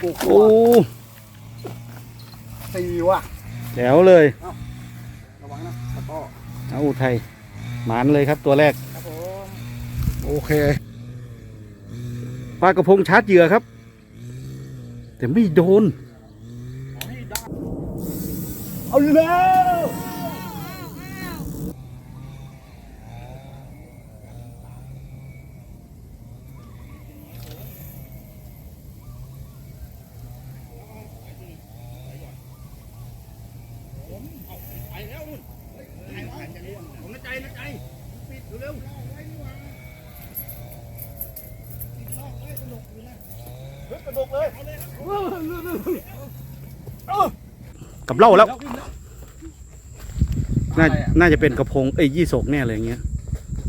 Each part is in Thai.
กูโอ้สี่ว่ะแจ๋วเลย ระวังนะตะก้อเอาอุทัยหมานเลยครับตัวแรก ครับผมโอเคปลากระพงชาร์จเหยื่อครับ แต่ไม่โดน เอาแล้ว กับเหล่าแล้ว น่าน่าจะเป็นกระพงเอ้ยยี่สกแน่เลยอย่างเงี้ย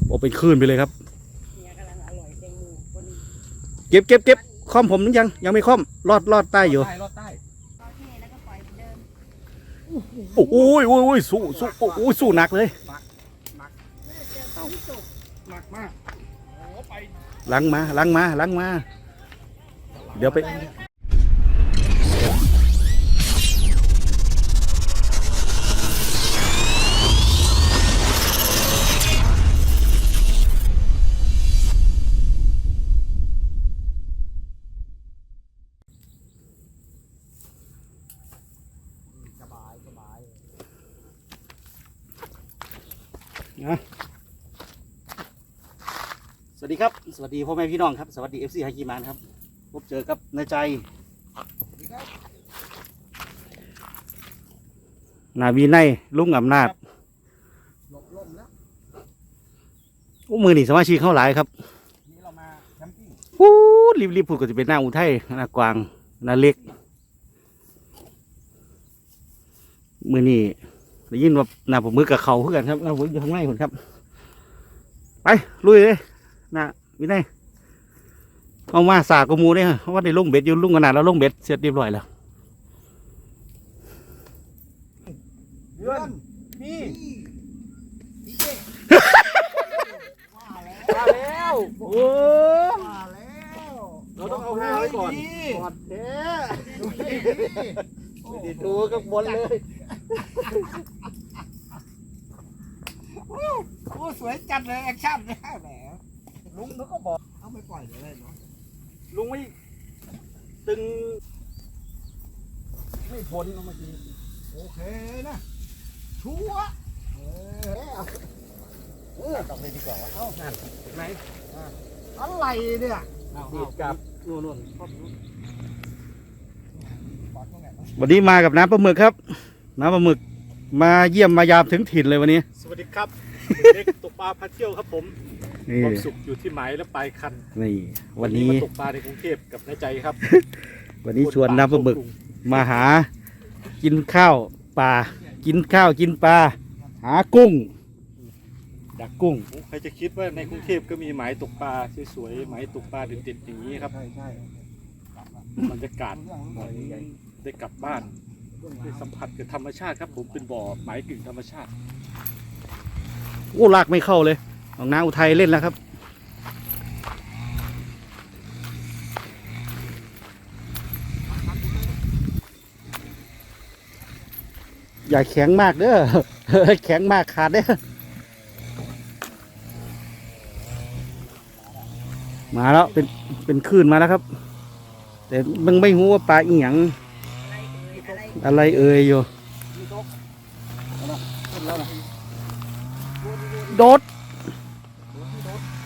โอ้เป็นคลื่นไปเลยครับเนี่ยกำลังอร่อยแตงโมพอดีเก็บเก็บเก็บคอมผมยัง ยังไม่คอมรอดรอดใต้อยู่ใต้รอดใต้ก็เทแล้วก็ปล่อยเหมือนเดิมโอ้ยโอ้ยโอ้ยสู้สู้โอ้ยสู้หนักเลยหนักมากล้างมาล้างมาล้างมา เดี๋ยวไปสบายสบายสวัสดีครับ สวัสดีพ่อแม่พี่น้องครับ สวัสดีเอฟซีฮากิมานครับ พบเจอกับนายใจ นาวีไนลุงอำนาจหลบล่มแล้วโอ้มือนี่สมาชิกเข้าหลายครับนี่เรามาแคมปิ้งพูดรีบรีบพูดก็จะเป็นหน้าอุทัยหน้ากวางหน้าเล็ก มือนี่ได้ยินว่าหน้าผมมือกับเขาเพื่อกันครับหน้าผมอยู่ข้างในคนครับ ไปลุยเลยหน้าวินัย เอามาสากมูเนี่ยเพราว่าได้ลงเบ็ดอยู่ลุงขนาดแล้วลงเบ็ดเสร็จเรียบร้อยแล้วเดือนพี่พี่เจ๊ว่าแล้วโอ้ว่าแล้วเราต้องเอาห้าไว้ก่อนกอดแท้ไม่ด้ดูกับบนเลยโอ้สวยจัดเลยแอคชั่นเนี่ยแหมลุงเขาก็บอกเอาไปปล่อยเลยเนาะ ลุงไม่ตึง ไม่พ้นเอามากินโอเคนะ ชัวร์เออเอาเออต้องเลยดีกว่าวะเอ้านั่นไหนอะไรเนี่ยดีดกับนู่นนู่นปอดตรงไหนวะวันนี้มากับน้ำปลาหมึกครับ น้ำปลาหมึกมาเยี่ยมมายามถึงถิ่นเลยวันนี้ สวัสดีครับเด็กตกปลาพาเที่ยวครับผม นี่ความสุขอยู่ที่หมายและปลายคันนี่ วันนี้มาตกปลาในกรุงเทพกับนายใจครับ วันนี้ชวนน้ำปลาหมึกมาหา กินข้าวปลากินข้าวกินปลาหากุ้ง ดักกุ้งใครจะคิดว่าในกรุงเทพก็มีหมายตกปลาสวยๆหมายตกปลาเด็ดๆอย่างนี้ครับใช่ใช่บรรยากาศเหมือนได้กลับบ้านได้สัมผัสกับธรรมชาติครับ ผมเป็นบ่อหมายกึ่งธรรมชาติโอ้ลากไม่เข้าเลย ของน้าอุทัยเล่นแล้วครับ อย่าแข็งมากเด้อแข็งมากขาดเด้อมาแล้วเป็นเป็นคลื่นมาแล้วครับ แต่มึงไม่รู้ว่าปลาอีหยังอะไรเอ่ยอยอยู่โดด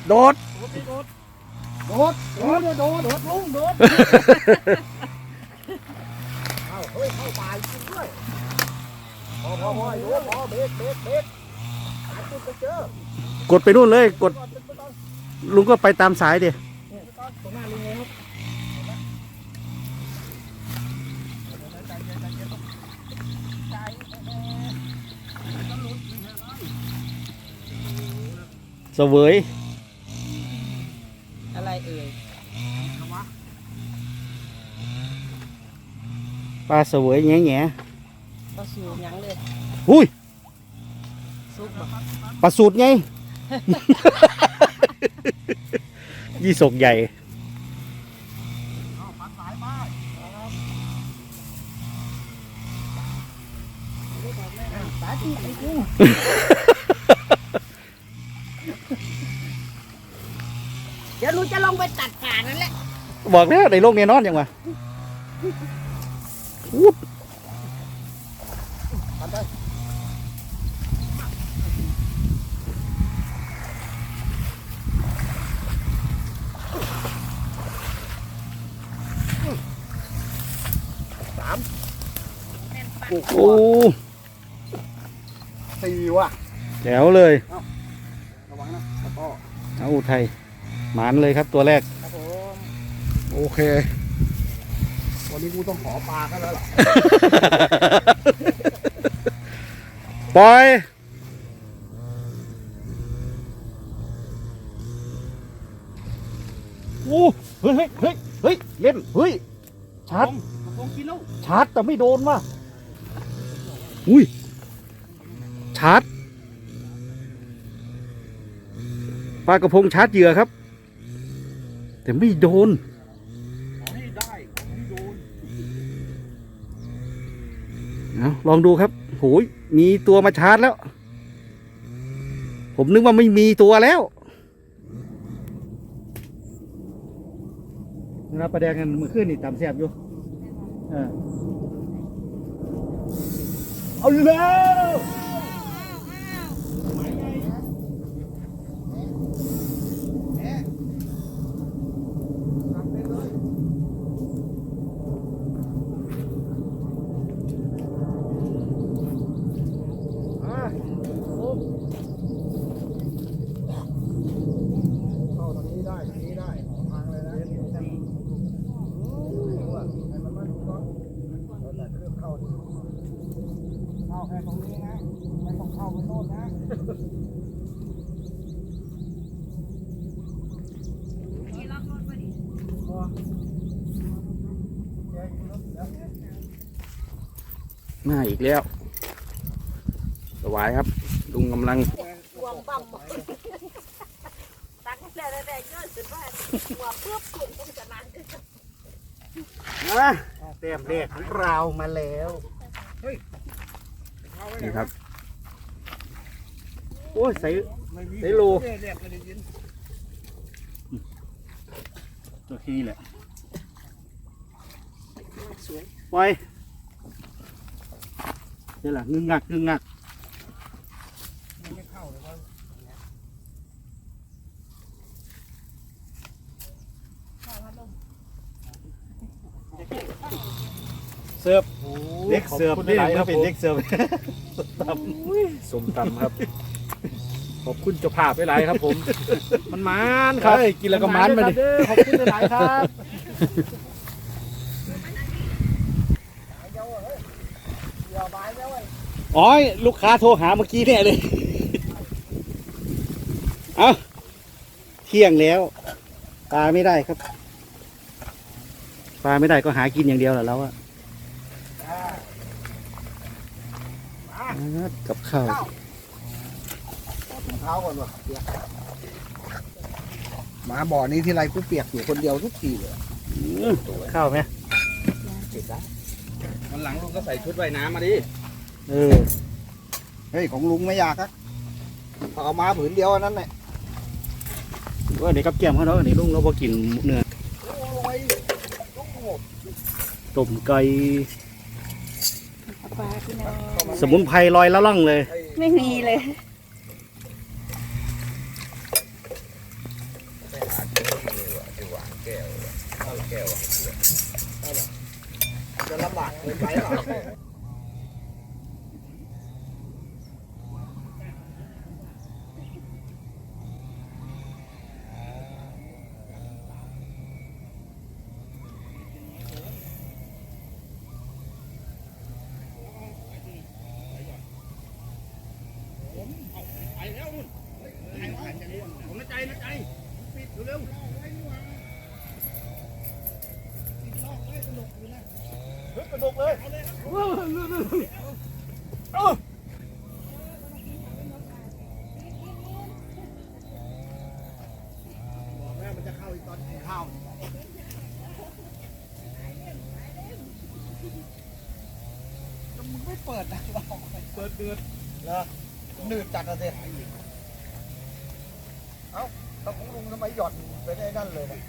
โดด โดด โดด โดด โดดลุงโดดเอาเฮ้ยเข้าป่าจริงด้วยพอพอพอโดดพอเบรกเบรกเบรกหาจุดไปเจอกดไปนู่นเลยกด ลุงก็ไปตามสายดิตรงหน้าลุงเลยครับเสวย เอ่ยปลาสวยแง่แง่ปลาสูบยังเลยอุ้ยปลาสูตไง ยี่สกใหญ่ ปลาตีกู เดี๋ยวหนูจะลงไปตัดป่านั่นแหละบอกแล้วในโลกแน่นอนยังวะอู้ทำได้โอ้สี่ว่ะแจ๋วเลย ระวังนะแล้วก็เอาอุทัย หมานเลยครับตัวแรก ครับผมโอเค วันนี้กูต้องขอปลากันแล้วล่ะปล่อย โอ้เฮ้ยเฮ้ยเฮ้ยเล่นเฮ้ยชาร์จลงกินแล้วชาร์จแต่ไม่โดนว่ะอุ้ยชาร์จปลากระพงชาร์จเหยื่อครับ แต่ไม่โดนขอให้ได้ขอให้โดนเอาลองดูครับโหยมีตัวมาชาร์จแล้ว ผมนึกว่าไม่มีตัวแล้วนะประแดงกันมือขึ้นนี่ตามแซบอยู่เออเอาแล้วอะโอ้ เข้าตรงนี้ได้ตรงนี้ได้ขอทางเลยนะอืมว่ะให้มันมาดูก่อนเราแต่เครื่องเข้าดิเข้าแค่ตรงนี้นะไม่ต้องเข้าไปโน่นนะ นี่ล็อกรถไปดิ มา อีกแล้วสวายครับ ลุงกำลังวงบังหมดตักแต่แต่แต่ก็สุดว่าหัวเพื่อปุ่นต้องจะนานขึ้นนะเต็มเลขของเรามาแล้วเข้าไว้นี่นะครับ โอ้ยใส่ไม่มีได้โลเรียกไม่ได้ยินตัวที่แหละสวยปล่อย นี่แหละงึงงักงึงงักไม่เข้าเลยว่าเสิร์ฟเด็กเสิร์ฟนี่นี่คครัรับบเป็นเด็กเสิร์ฟสมตำครับ ขอบคุณเจ้าภาพหลายๆครับผม มันมานครับเฮ้ยกินแล้วก็มันมาดิเด้อขอบคุณหลายๆครับ อย่าบายแล้วเว้ย อ๋อลูกค้าโทรหาเมื่อกี้เนี่ยเลย เอาเที่ยงแล้ว ปลาไม่ได้ครับ ปลาไม่ได้ก็หากินอย่างเดียวแหละเราอะกับข้าวถุงเท้าก่อนวะเปียกหมาบ่อนี้ที่ไรกูเปียกอยู่คนเดียวทุกทีเลยอื้อข้าวไหมเก็บได้วันหลังลุงก็ใส่ชุดว่ายน้ำมาดิ เออ เฮ้ย ของลุงไม่อยากอะเอามาผืนเดียวอันนั้นแหละว่าเดี๋ยวกับแก้มเขาเนาะนี่ลุงเราพอกินเนื้อโอ้ยลุงหมดต้มไก่ปลาพี่น้องสมุนไพรลอยละล่องเลย ไม่มีเลย จะลำบากเกินไปหรอ บอกแม่มันจะเข้าอีกตอนกินข้าวแล้วมึงไม่เปิดนะเราเปิดเดือดเหรอหนืดจัดอะเด็เอ้าตะของลุงทำไมหย่อนไปได้นั่นเลยเนี่ย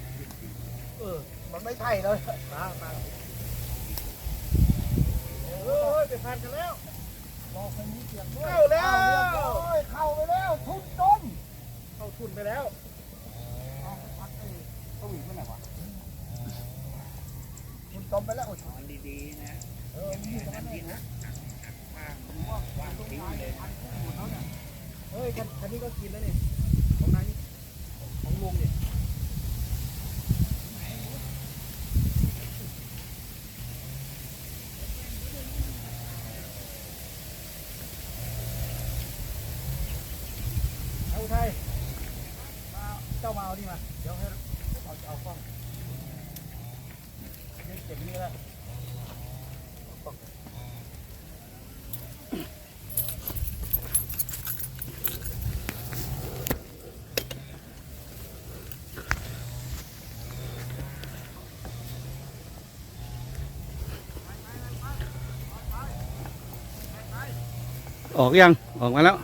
เออ มันไม่ใช่แล้วมามาเอ้ยไป พันกันแล้วเข้าแล้วเข้าไปแล้วทุนต้นเข้าทุนไปแล้วเขาหวีไปไหนวะทุนต้มไปแล้วมันดีๆนะเออมันอยู่ตรงนั้นนะเฮ้ยคันคันนี้ก็กินแล้วเนี่ยของนายของลุงเนี่ยเอาไทยมาเจ้ามาเอานี่มา เดี๋ยวให้เอาเอากล้องเดี๋ยวเก็บนี่แล้ว ออกยัง ออกมาแล้ว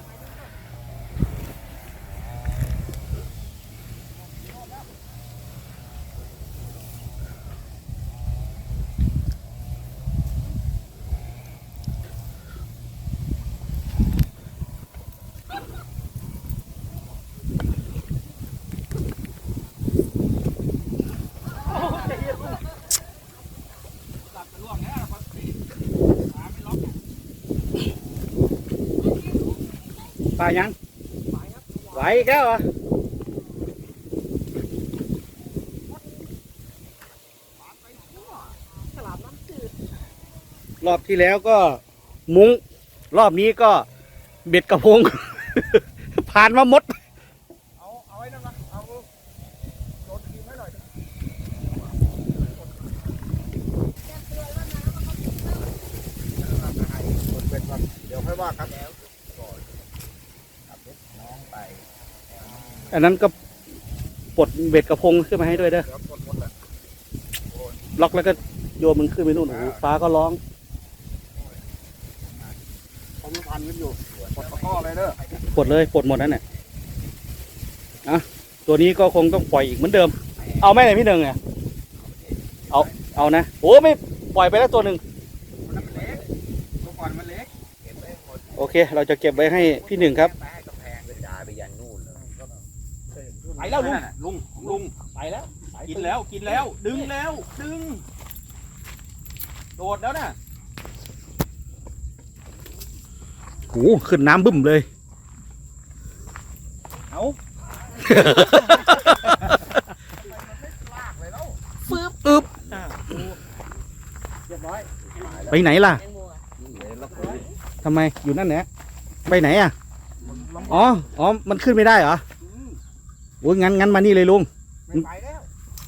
ปลายังไหวอีกแล้วเหรอฉลามน้ำจืดรอบที่แล้วก็มุ้ง รอบนี้ก็เบ็ดกระพง ผ่านมาหมด เอา เอาไว้นั่นนะเอาโดนทีมให้หน่อยเดี๋ยวค่อยว่ากันแล้วก่อนขับรถน้องไป อันนั้นก็ปลดเบ็ดกระพงขึ้นมาให้ด้วยเด้อ เดี๋ยวหมดหมดแหละล็อกแล้วก็โยนมันขึ้นไปนู่นโอ้โหฟ้าก็ร้องเขามีพันกันอยู่ปลดตะกร้อเลยเด้อปลดเลยปลดหมดนั่นแหละอะตัวนี้ก็คงต้องปล่อยอีกเหมือนเดิม เอาไหมเนี่ยพี่หนึ่งเนี่ยเอา เอานะโอ้ไม่ปล่อยไปแล้วตัวหนึ่งมันเล็กตัวก่อนมันเล็กโอเค เราจะเก็บไว้ให้พี่หนึ่งครับ ไปแล้วลุง ลุงลุง ไปแล้วกินแล้ว กินแล้ว ดึงแล้ว ดึง โดดแล้วน่ะโอ้โหขึ้นน้ำบึ้มเลย เอาฟืบอึบเรียบร้อยไปไหนล่ะแตงโมอะทำไมอยู่นั่นแหละไปไหนอะ อ๋อ อ๋อ มันขึ้นไม่ได้เหรอ โอ้ยงั้นงั้นมานี่เลยลุง ไม่ไปแล้ว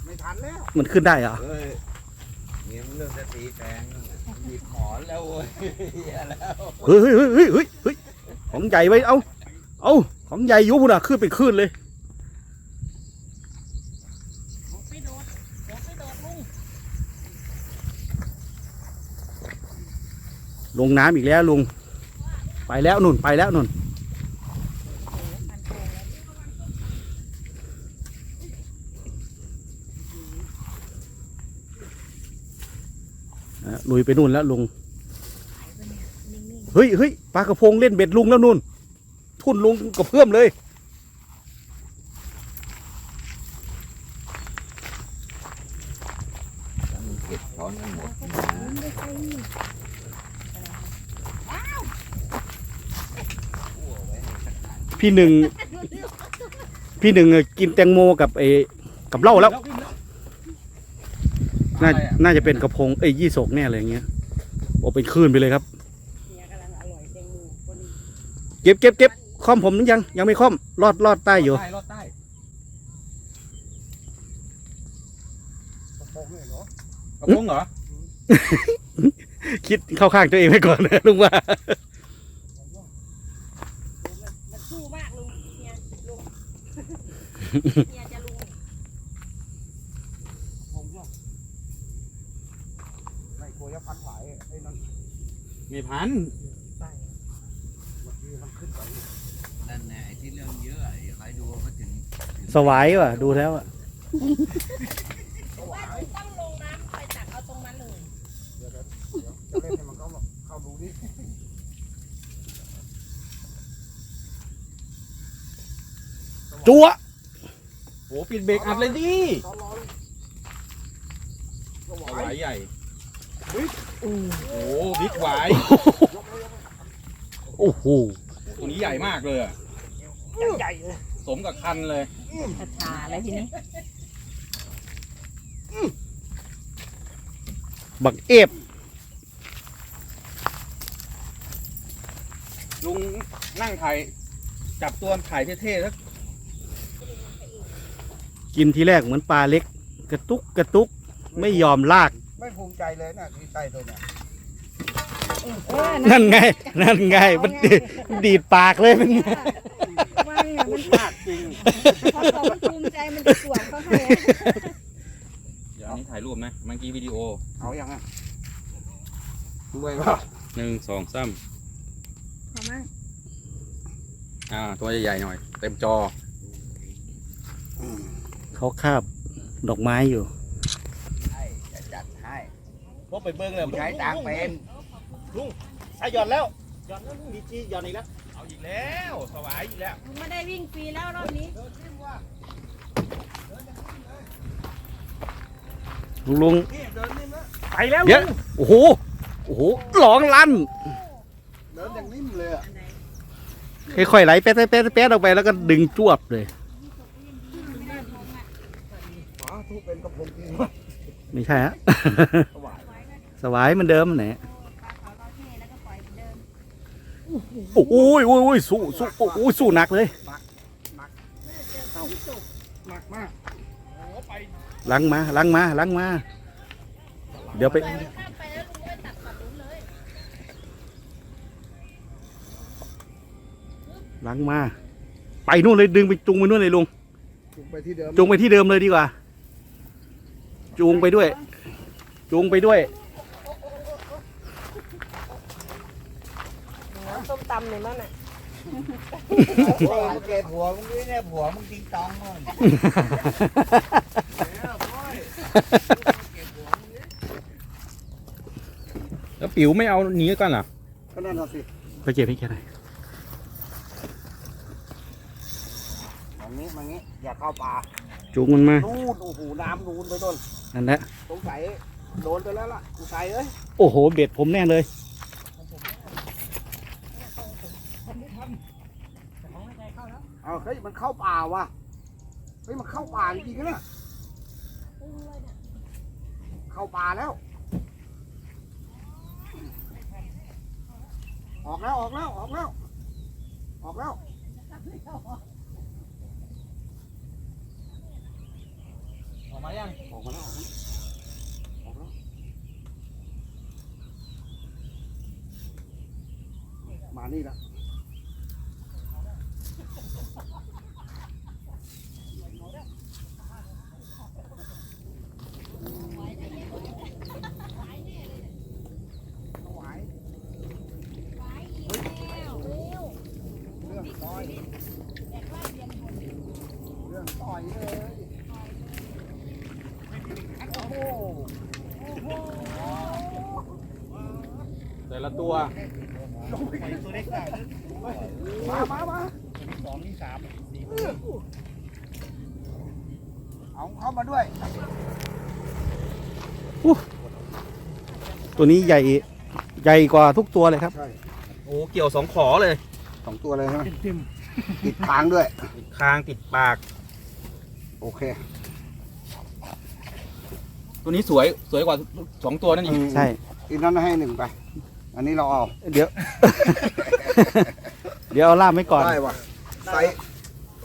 ไม่ทันแล้วมันขึ้นได้เหรอ เฮ้ยเนี่ยมันเรื่องจะตีแฟงหยิบหมอนแล้วเว้ยเหี้ยแล้วเฮ้ยเฮ้ยเฮ้ยเฮ้ยเฮ้ยเฮ้ยของใหญ่ไว้เอาเอาของใหญ่อยุบน่ะขึ้นไปขึ้นเลยไม่โดดเดี๋ยวไม่โดดลุงลงน้ำอีกแล้วลุง ไปแล้วนุ่นไปแล้วนุ่น ลุยไปนู่นแล้วลุงเฮ้ยเฮ้ยปลากระพงเล่นเบ็ดลุงแล้วนู่น ทุ่นลุงกับเพื่อมเลย เก็บช้อนกันหมดพี่หนึ่งพี่หนึ่งเอ่อกินแตงโมกับเออกับเหล้าแล้ว น่าน่าจะเป็นกระพงเอ้ยยี่สกแน่เลยอย่างเงี้ยโอ้เป็นคลื่นไปเลยครับเนี่ยกำลังอร่อยแตงโมคนนี้เก็บเก็บเก็บคอมผมยัง ยังไม่คอมรอดรอดใต้อยู่ใต้รอดใต้กระโปรงเนี่ยเหรอกระพงเหรอคิดเข้าข้างตัวเองไปก่อนนะลุงว่ามันสู้มากลุงเนี่ยลุงเนี่ยจะลุง ผมก็ ไม่กลัวจะพันไหวไอ้นั่นมีพันใต้เมื่อกี้มันขึ้นไปนั่นแหละไอ้ที่เรื่องเยอะไอ้ใครดูก็ถึงสวายว่ะ ดูแล้วอะต้องลงน้ำไปตักเอาตรงนั้นเลยเดี๋ยวเดี๋ยวจะเล่นให้มันเข้าเข้าดูดิจัวโหปิดเบรกอัดเลยดิตอนรอเลยก็หไหววายใหญ่ โอ้โหบิ๊กหวายยกเลยยกเลยโอ้โห ตัวนี้ใหญ่มากเลยอะใหญ่เลยสมกับคันเลยคาถาอะไรทีนี้บักเอฟลุงนั่งถ่ายจับตัวถ่ายเท่ๆแล้วกินทีแรกเหมือนปลาเล็ก กระตุกกระตุกไม่ยอมลาก ไม่ภูมิใจเลยนะที่ใต้ตัวเนี่ยนั่นไง นั่นไง มันดีดีดปากเลยเป็นไงว่าไงมันพลาดจริงพอเขาภูมิใจมันจะสวมเขาให้เดี๋ยวอันนี้ถ่ายรูปนะเมื่อกี้วิดีโอเอาอย่างอะด้วยป่ะหนึ่งสองสามพอมั้งอ่าตัวใหญ่ๆหน่อย เต็มจอเขาคาบดอกไม้อยู่ให้จะจัดให้ พบไปเบิ้งเลยใช้ตังค์เป็นใช้หย่อนแล้วหย่อนแล้วดีจีหย่อนอีกแล้วเอาอีกแล้วสวายอีกแล้วไม่ได้วิ่งฟรีแล้วรอบนี้ลุงลุงนี่เดินนิ่มนะไปแล้วเดี๋ยวโอ้โหโอ้โหหลองลั่นเดินอย่างนิ่มเลยอะค่อยๆไหลแป๊ดแป๊ดแป๊ดออกไปแล้วก็ดึงจวบเลยอ๋อทุกเป็นกระผมจริงไม่ใช่ฮะ สวายเหมันเดิมไหนโอ้ยโอ้ยโอ้ยสู้สู้โอ้ยสู้หนักเลยหนักมากลังมาลังมาลังมา เดี๋ยวไปลังมา ไปนู่นเลยดึงไปจูงไปนู่นเลยลุงจุงไปที่เดิมจูงไปที่เดิมเลยดีกว่า จูงไปด้วย จูงไปด้วย ส้ม ตำเลยมั้งน่ะโอ้ยเกผัวมึงด้วยเนี่ยผัวมึงติงตองมึงแล้วปิ๋วไม่เอาหนีกันเหรอก็นั่นน่ะสิไปเจ็บให้แค่ไหนมางนี้มางนี้อย่าเข้าป่าจูงมันมานู่นโอ้โหน้ำนู่นไปต้นนั่นแหละสงสัยโดนไปแล้วล่ะกูใส่เอ้ยโอ้โห เบ็ดผมแน่เลย เอาเฮ้ยมันเข้าป่าว่ะเฮ้ยมันเข้าป่าจริงๆนะเนี่ยเข้าป่าแล้ว ออกแล้วออกแล้วออกแล้ว ออกแล้วออกมายังออกมาแล้วออกมาออกแล้วมานี่ละไหวเรื่องต่อยเรื่องต่อยเลยโอ้โห แต่ละตัวมามามาสองนี่สามเอาเข้ามาด้วย ตัวนี้ใหญ่ใหญ่กว่าทุกตัวเลยครับใช่โอ้เกี่ยวสองขอเลยสองตัวเลยใช่ไหมติดค้างด้วย ติดคางติดปาก โอเค ตัวนี้สวยสวยกว่าสองตัวนั่นอีกใช่อีกนั้นให้หนึ่งไป อันนี้เราเอาเดี๋ยว เดี๋ยวเอาล่ามไว้ก่อนได้ว่ะไซส์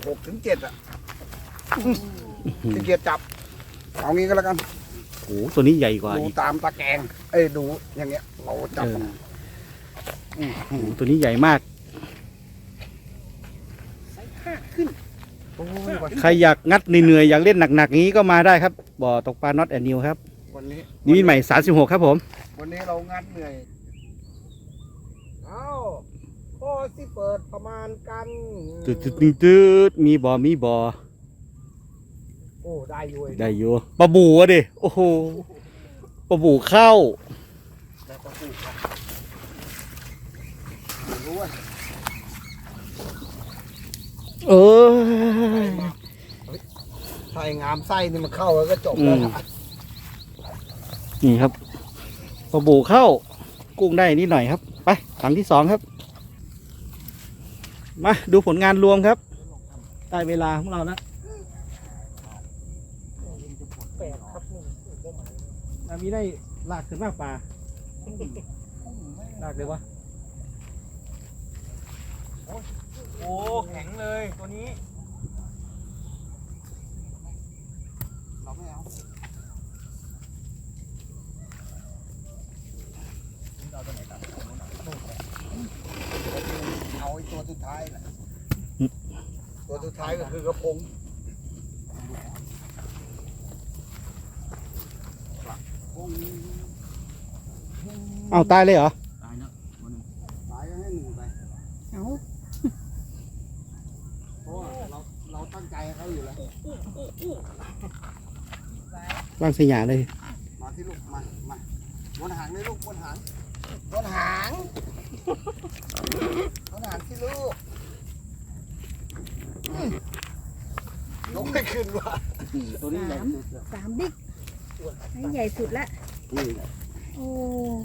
หกถึงเจ็ดอะที่เกียจจับ เอางี้ก็แล้วกัน โอ้โหตัวนี้ใหญ่กว่าดูอีกตามตะแกรงเอ้ยดูอย่างเงี้ย เราจับเออมโอ้โหตัวนี้ใหญ่มาก โอ้ยวันใครอยากงัดเหนื่อยๆอยากเล่นหนักๆอย่างนี้ก็มาได้ครับ บ่อตกปลาน็อตแอนนิวครับวันนี้ นิมิตใหม่ 36 ครับผม วันนี้เรางัดเหนื่อยเอาโคก็สิเปิดประมาณกันตืดตืดตืดตืดมีบ่มีบ่โอ้ได้อยู่ได้อยู่ปลาบูอะดิโอ้โหปลาบูเข้าแล้วก็ปลูกครับรู้ว่าเออใส่งามไส้นี่มันเข้าแล้วก็จบแล้วอืมนี่ครับปลาบูเข้า กุ้งได้นิดหน่อยครับ ไปถังที่สองครับ มาดูผลงานรวมครับ ได้เวลาของเราแล้วนี่อันนี้ได้ลากขึ้นมากปลาลากเลยวะโอ้แข็งเลยตัวนี้ เราไม่เอาเอาไอ้ตัวสุดท้ายนะตัวสุดท้ายก็ คือกระพงเอาตายเลยเหรอ ตายแล้วตายก็ให้หนึ่งไปเอาเพราะว่าเราเราตั้งใจให้เขาอยู่แล้ววางสยามเลย มาที่ลูก มามาบนหางเลยลูกบนหางบนหางบนหางที่ลูกอืม ยกไม่ขึ้นว่ะตัวนี้ใหญ่สุดสามบิ๊กให้ใหญ่สุดละ นี่ โอ้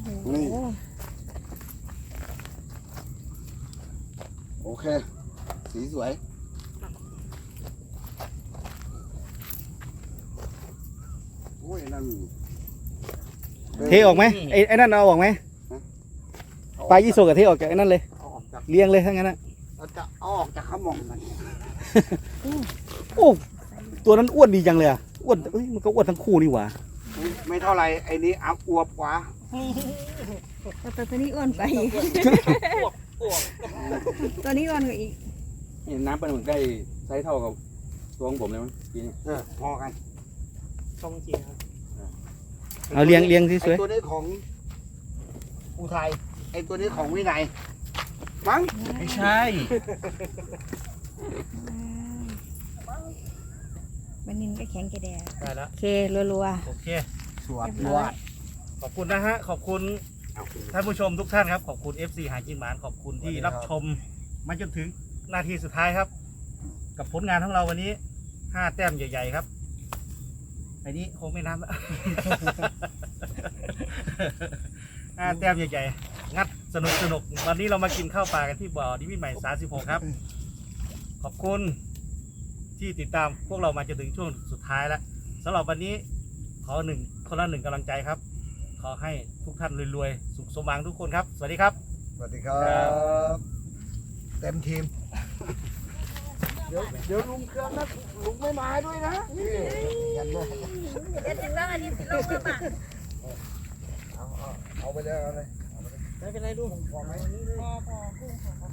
โหนี่ โอเค สีสวย โอ้ยนั่นเทออกไหมไอ้ไอ้นั่นเอาออกไหมปลายี่โซกับเทออกจากไอ้นั่นเลย เอาออกจากเลี้ยงเลยทั้งนั้นนะเราจะ มองมันโอ้ตัวนั้นอ้วนดีจังเลยอะอ้วนเอ้ยมันก็อ้วนทั้งคู่นี่หว่าไม่ไม่เท่าไรไอ้นี้อัพอวบกว่าแต่ตัวนี้อ้วนไปอีกตัวนี้อ้วนกว่าอีกนี่น้ำปลาหมึกได้ไซส์เท่ากับตัวของผมเลยมั้งปีนี้เออพอกันเอาเลี้ยงเลี้ยงที่สวยไอ้ตัวนี้ของอุทัยไอ้ตัวนี้ของวินัย มั้งไม่ใช่มันนินก็แข็งแกระแดดได้แล้ว โอเครัวโอเค สวดเรียบร้อยขอบคุณนะฮะ ขอบคุณท่านผู้ชมทุกท่านครับ ขอบคุณ FC หากินหมานขอบคุณที่รับชม มาจนถึงนาทีสุดท้ายครับ กับผลงานของเราวันนี้ห้าแต้มใหญ่ๆครับอันนี้คงไม่นับแล้ว ห้าแต้มใหญ่ๆงัด สนุกสนุกวันนี้เรามากินข้าวปลากันที่บ่อดิวินใหม่สาสิบหกครับ ขอบคุณที่ติดตามพวกเรามาจนถึงช่วงสุดท้ายแล้วสำหรับวันนี้ขอหนึ่งคนละหนึ่งกำลังใจครับ ขอให้ทุกท่านรวยๆ สุขสมหวังทุกคนครับ สวัสดีครับ สวัสดีครับ เต็มทีม เดี๋ยวเดี๋ยวลุงเครื่องนะลุงไม่มาด้วยนะนี่ยันเลยๆเดี๋ยวจะต้องอันนี้สิลงมาเอาเอาเอาไปเลยเอาเลย ไม่เป็นไรดูพอไหมพอพอกุ้งพอ